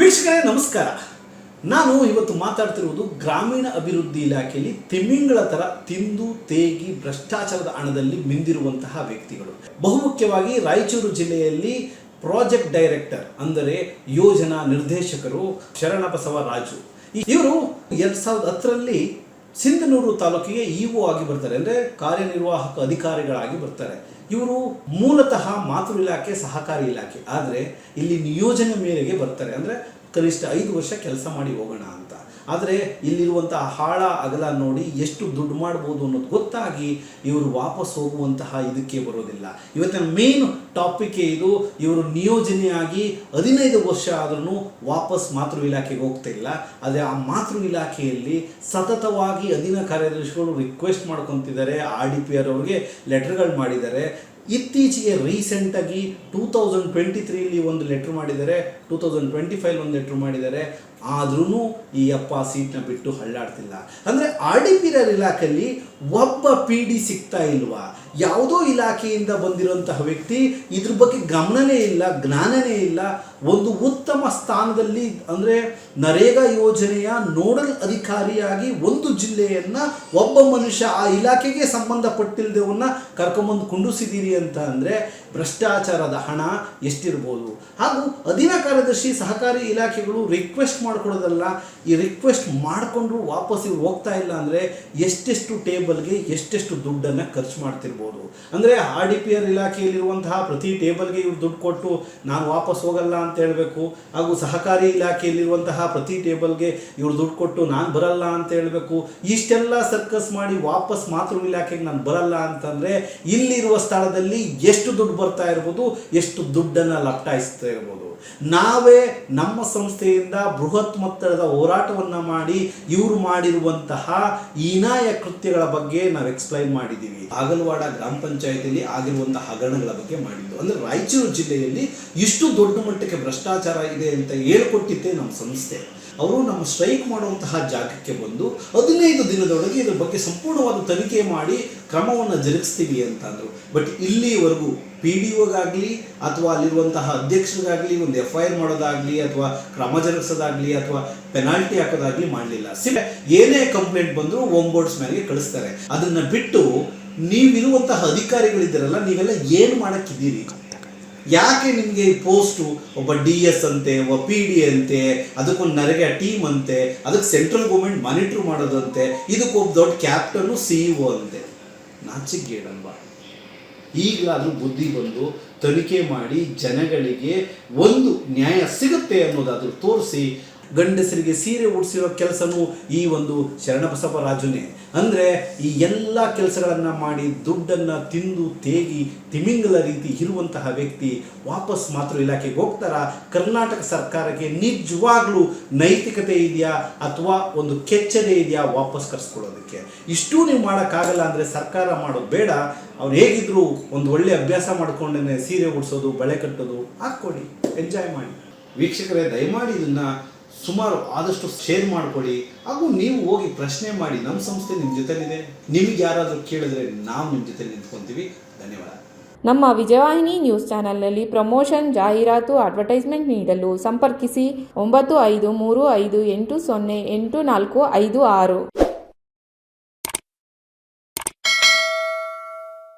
ವೀಕ್ಷಕರೇ, ನಮಸ್ಕಾರ. ನಾನು ಇವತ್ತು ಮಾತಾಡ್ತಿರುವುದು ಗ್ರಾಮೀಣ ಅಭಿವೃದ್ಧಿ ಇಲಾಖೆಯಲ್ಲಿ ತಿಮಿಂಗಳ ಥರ ತಿಂದು, ತೇಗಿ, ಭ್ರಷ್ಟಾಚಾರದ ಹಣದಲ್ಲಿ ಮಿಂದಿರುವಂತಹ ವ್ಯಕ್ತಿಗಳು. ಬಹುಮುಖ್ಯವಾಗಿ ರಾಯಚೂರು ಜಿಲ್ಲೆಯಲ್ಲಿ ಪ್ರಾಜೆಕ್ಟ್ ಡೈರೆಕ್ಟರ್ ಅಂದರೆ ಯೋಜನಾ ನಿರ್ದೇಶಕರು ಶರಣಬಸವ ರಾಜು. ಇವರು ಎರಡ್ ಸಾವಿರದ ಹತ್ತರಲ್ಲಿ ಸಿಂಧನೂರು ತಾಲೂಕಿಗೆ ಇ ಒ ಆಗಿ ಬರ್ತಾರೆ, ಅಂದರೆ ಕಾರ್ಯನಿರ್ವಾಹಕ ಅಧಿಕಾರಿಗಳಾಗಿ ಬರ್ತಾರೆ. ಇವರು ಮೂಲತಃ ಮಾತೃ ಇಲಾಖೆ, ಸಹಕಾರಿ ಇಲಾಖೆ. ಆದರೆ ಇಲ್ಲಿ ನಿಯೋಜನೆ ಮೇರೆಗೆ ಬರ್ತಾರೆ. ಅಂದರೆ ಕನಿಷ್ಠ ಐದು ವರ್ಷ ಕೆಲಸ ಮಾಡಿ ಹೋಗೋಣ ಅಂತ. ಆದರೆ ಇಲ್ಲಿರುವಂಥ ಹಾಳ, ಅಗಲ ನೋಡಿ ಎಷ್ಟು ದುಡ್ಡು ಮಾಡ್ಬೋದು ಅನ್ನೋದು ಗೊತ್ತಾಗಿ ಇವರು ವಾಪಸ್ ಹೋಗುವಂತಹ ಇದಕ್ಕೆ ಬರೋದಿಲ್ಲ. ಇವತ್ತಿನ ಮೇನ್ ಟಾಪಿಕ್ ಇದು, ಇವರು ನಿಯೋಜನೆಯಾಗಿ ಹದಿನೈದು ವರ್ಷ ಆದ್ರೂ ವಾಪಸ್ ಮಾತೃ ಇಲಾಖೆಗೆ ಹೋಗ್ತಾ ಇಲ್ಲ. ಆದರೆ ಆ ಮಾತೃ ಇಲಾಖೆಯಲ್ಲಿ ಸತತವಾಗಿ ಅಧೀನ ಕಾರ್ಯದರ್ಶಿಗಳು ರಿಕ್ವೆಸ್ಟ್ ಮಾಡ್ಕೊತಿದ್ದಾರೆ ಆರ್ ಡಿ ಪಿ ಆರ್ ಅವ್ರಿಗೆ ಲೆಟರ್ಗಳು ಮಾಡಿದ್ದಾರೆ. ಇತ್ತೀಚೆಗೆ ರೀಸೆಂಟಾಗಿ ಟೂ ತೌಸಂಡ್ ಟ್ವೆಂಟಿ ತ್ರೀಲಿ ಒಂದು ಲೆಟ್ರ್ ಮಾಡಿದ್ದಾರೆ ಟೂ ತೌಸಂಡ್ ಟ್ವೆಂಟಿ ಫೈವ್ ಒಂದು ಲೆಟ್ರ್ ಮಾಡಿದ್ದಾರೆ. ಆದ್ರೂ ಈ ಅಪ್ಪ ಸೀಟ್ನ ಬಿಟ್ಟು ಹಳ್ಳಾಡ್ತಿಲ್ಲ ಅಂದರೆ ಆರ್ ಡಿ ಇಲಾಖೆಯಲ್ಲಿ ಒಬ್ಬ ಪಿ ಡಿ ಸಿಗ್ತಾ ಇಲ್ವಾ? ಯಾವುದೋ ಇಲಾಖೆಯಿಂದ ಬಂದಿರುವಂತಹ ವ್ಯಕ್ತಿ ಇದ್ರ ಬಗ್ಗೆ ಗಮನನೇ ಇಲ್ಲ, ಜ್ಞಾನನೇ ಇಲ್ಲ. ಒಂದು ಉತ್ತಮ ಸ್ಥಾನದಲ್ಲಿ ಅಂದರೆ ನರೇಗಾ ಯೋಜನೆಯ ನೋಡಲ್ ಅಧಿಕಾರಿಯಾಗಿ ಒಂದು ಜಿಲ್ಲೆಯನ್ನ ಒಬ್ಬ ಮನುಷ್ಯ ಆ ಇಲಾಖೆಗೆ ಸಂಬಂಧಪಟ್ಟಿಲ್ದವನ್ನ ಕರ್ಕೊಂಬಂದು ಕುಂಡಿಸಿದ್ದೀರಿ ಅಂತ ಅಂದರೆ ಭ್ರಷ್ಟಾಚಾರದ ಹಣ ಎಷ್ಟಿರ್ಬೋದು? ಹಾಗೂ ಅಧೀನ ಕಾರ್ಯದರ್ಶಿ ಸಹಕಾರಿ ಇಲಾಖೆಗಳು ರಿಕ್ವೆಸ್ಟ್ ಮಾಡ್ಕೊಡೋದಲ್ಲ ಈ ರಿಕ್ವೆಸ್ಟ್ ಮಾಡಿಕೊಂಡ್ರು ವಾಪಸ್ ಇವ್ರು ಹೋಗ್ತಾ ಇಲ್ಲ ಅಂದರೆ ಎಷ್ಟೆಷ್ಟು ಟೇಬಲ್ಗೆ ಎಷ್ಟೆಷ್ಟು ದುಡ್ಡನ್ನು ಖರ್ಚು ಮಾಡ್ತಿರ್ಬೋದು. ಅಂದರೆ ಆರ್ ಡಿ ಪಿ ಆರ್ ಇಲಾಖೆಯಲ್ಲಿರುವಂತಹ ಪ್ರತಿ ಟೇಬಲ್ಗೆ ಇವ್ರು ದುಡ್ಡು ಕೊಟ್ಟು ನಾನು ವಾಪಸ್ ಹೋಗಲ್ಲ ಅಂತ ಹೇಳಬೇಕು, ಹಾಗೂ ಸಹಕಾರಿ ಇಲಾಖೆಯಲ್ಲಿರುವಂತಹ ಪ್ರತಿ ಟೇಬಲ್ಗೆ ಇವ್ರು ದುಡ್ಡು ಕೊಟ್ಟು ನಾನು ಬರಲ್ಲ ಅಂತ ಹೇಳಬೇಕು, ಇಷ್ಟೆಲ್ಲ ಸರ್ಕಸ್ ಮಾಡಿ ವಾಪಸ್ ಮಾತೃ ಇಲಾಖೆಗೆ ನಾನು ಬರಲ್ಲ ಅಂತಂದರೆ ಇಲ್ಲಿರುವ ಸ್ಥಳದಲ್ಲಿ ಎಷ್ಟು ದುಡ್ಡು ಬರ್ತಾ ಇರ್ಬೋದು, ಎಷ್ಟು ದುಡ್ಡನ್ನು ಲಪ್ಟಾಯಿಸ್ತಾ ಇರ್ಬೋದು. ನಾವೇ ನಮ್ಮ ಸಂಸ್ಥೆಯಿಂದ ಬೃಹತ್ ಮೊತ್ತದ ಹೋರಾಟವನ್ನು ಮಾಡಿ ಇವರು ಮಾಡಿರುವಂತಹ ಹೀನಾಯ ಕೃತ್ಯಗಳ ಬಗ್ಗೆ ನಾವು ಎಕ್ಸ್ಪ್ಲೈನ್ ಮಾಡಿದ್ದೀವಿ ಹಾಗಲವಾಡ ಗ್ರಾಮ ಪಂಚಾಯತಿಯಲ್ಲಿ ಆಗಿರುವಂತಹ ಹಗರಣಗಳ ಬಗ್ಗೆ ಮಾಡಿದ್ದು. ಅಂದರೆ ರಾಯಚೂರು ಜಿಲ್ಲೆಯಲ್ಲಿ ಇಷ್ಟು ದೊಡ್ಡ ಮಟ್ಟಕ್ಕೆ ಭ್ರಷ್ಟಾಚಾರ ಇದೆ ಅಂತ ಹೇಳ್ಕೊಟ್ಟಿದ್ದೆ ನಮ್ಮ ಸಂಸ್ಥೆ. ಅವರು ನಮ್ಮ ಸ್ಟ್ರೈಕ್ ಮಾಡುವಂತಹ ಜಾಗಕ್ಕೆ ಬಂದು ಹದಿನೈದು ದಿನದೊಳಗೆ ಇದ್ರ ಬಗ್ಗೆ ಸಂಪೂರ್ಣವಾದ ತನಿಖೆ ಮಾಡಿ ಕ್ರಮವನ್ನು ಜರುಗಿಸ್ತೀವಿ ಅಂತಂದರು ಬಟ್ ಇಲ್ಲಿವರೆಗೂ ಪಿ ಡಿ ಒಗಾಗಲಿ ಅಥವಾ ಅಲ್ಲಿರುವಂತಹ ಅಧ್ಯಕ್ಷರಿಗಾಗಲಿ, ಒಂದು ಎಫ್ ಐ ಆರ್ ಮಾಡೋದಾಗಲಿ, ಅಥವಾ ಕ್ರಮ ಜರುಗಿಸೋದಾಗಲಿ, ಅಥವಾ ಪೆನಾಲ್ಟಿ ಹಾಕೋದಾಗಲಿ ಮಾಡಲಿಲ್ಲ. ಸಿಮ್ ಏನೇ ಕಂಪ್ಲೇಂಟ್ ಬಂದರೂ ಓಂಬೋರ್ಡ್ಸ್ ಮೇಲೆ ಕಳಿಸ್ತಾರೆ. ಅದನ್ನು ಬಿಟ್ಟು ನೀವಿರುವಂತಹ ಅಧಿಕಾರಿಗಳಿದ್ದೀರಲ್ಲ, ನೀವೆಲ್ಲ ಏನು ಮಾಡೋಕ್ಕಿದ್ದೀರಿ? ಯಾಕೆ ನಿಮಗೆ ಈ ಪೋಸ್ಟು, ಒಬ್ಬ ಡಿ ಎಸ್ ಅಂತೆ, ಒಬ್ಬ ಪಿ ಡಿ ಅಂತೆ, ಅದಕ್ಕೊಂದು ನರೆಗೆ ಟೀಮ್ ಅಂತೆ, ಅದಕ್ಕೆ ಸೆಂಟ್ರಲ್ ಗೌರ್ಮೆಂಟ್ ಮಾನಿಟ್ರ್ ಮಾಡೋದಂತೆ, ಇದಕ್ಕೊಬ್ಬ ದೊಡ್ಡ ಕ್ಯಾಪ್ಟನ್ನು ಸಿ ಇ ಒ ಅಂತೆ. ನಾಚಿಕೆಗೇಡಲ್ವಾ? ಈಗಲಾದರೂ ಬುದ್ಧಿ ಬಂದು ತನಿಖೆ ಮಾಡಿ ಜನಗಳಿಗೆ ಒಂದು ನ್ಯಾಯ ಸಿಗುತ್ತೆ ಅನ್ನೋದಾದರೂ ತೋರಿಸಿ ಗಂಡಸರಿಗೆ ಸೀರೆ ಉಡಿಸಿರೋ ಕೆಲಸನೂ ಈ ಒಂದು ಶರಣಬಸವ ರಾಜುನೇ. ಅಂದರೆ ಈ ಎಲ್ಲ ಕೆಲಸಗಳನ್ನು ಮಾಡಿ ದುಡ್ಡನ್ನು ತಿಂದು ತೇಗಿ ತಿಮಿಂಗಲ ರೀತಿ ಇರುವಂತಹ ವ್ಯಕ್ತಿ ವಾಪಸ್ ಮಾತ್ರ ಇಲಾಖೆಗೆ ಹೋಗ್ತಾರ? ಕರ್ನಾಟಕ ಸರ್ಕಾರಕ್ಕೆ ನಿಜವಾಗ್ಲೂ ನೈತಿಕತೆ ಇದೆಯಾ ಅಥವಾ ಒಂದು ಕೆಚ್ಚದೆ ಇದೆಯಾ ವಾಪಸ್ ಕರೆಸ್ಕೊಳ್ಳೋದಕ್ಕೆ? ಇಷ್ಟೂ ನೀವು ಮಾಡೋಕ್ಕಾಗಲ್ಲ ಅಂದರೆ ಸರ್ಕಾರ ಮಾಡೋದು ಬೇಡ. ಅವ್ರು ಹೇಗಿದ್ರು ಒಂದು ಒಳ್ಳೆ ಅಭ್ಯಾಸ ಮಾಡ್ಕೊಂಡೇ ಸೀರೆ ಉಡಿಸೋದು, ಬಳೆ ಕಟ್ಟೋದು ಹಾಕ್ಕೊಡಿ. ಎಂಜಾಯ್ ಮಾಡಿ. ವೀಕ್ಷಕರೇ, ದಯಮಾಡಿ ಇದನ್ನು ಸುಮಾರು ಆದಷ್ಟು ಶೇರ್ ಮಾಡಿಕೊಳ್ಳಿ. ಹಾಗೂ ನೀವು ಹೋಗಿ ಪ್ರಶ್ನೆ ಮಾಡಿ, ನಮ್ಮ ಸಂಸ್ಥೆ ನಿಮ್ಮ ಜೊತೆಲಿದೆ. ನಿಮಗೆ ಯಾರಾದರೂ ಕೇಳಿದ್ರೆ ನಾವು ನಿಮ್ಮ ಜೊತೆ ನಿಂತ್ಕೊಂತೀವಿ. ಧನ್ಯವಾದ. ನಮ್ಮ ವಿಜಯವಾಹಿನಿ ನ್ಯೂಸ್ ಚಾನೆಲ್ನಲ್ಲಿ ಪ್ರಮೋಷನ್, ಜಾಹೀರಾತು, ಅಡ್ವರ್ಟೈಸ್ಮೆಂಟ್ ನೀಡಲು ಸಂಪರ್ಕಿಸಿ ಒಂಬತ್ತು ಐದು ಮೂರು ಐದು ಎಂಟು ಸೊನ್ನೆ ಎಂಟು ನಾಲ್ಕು ಐದು ಆರು.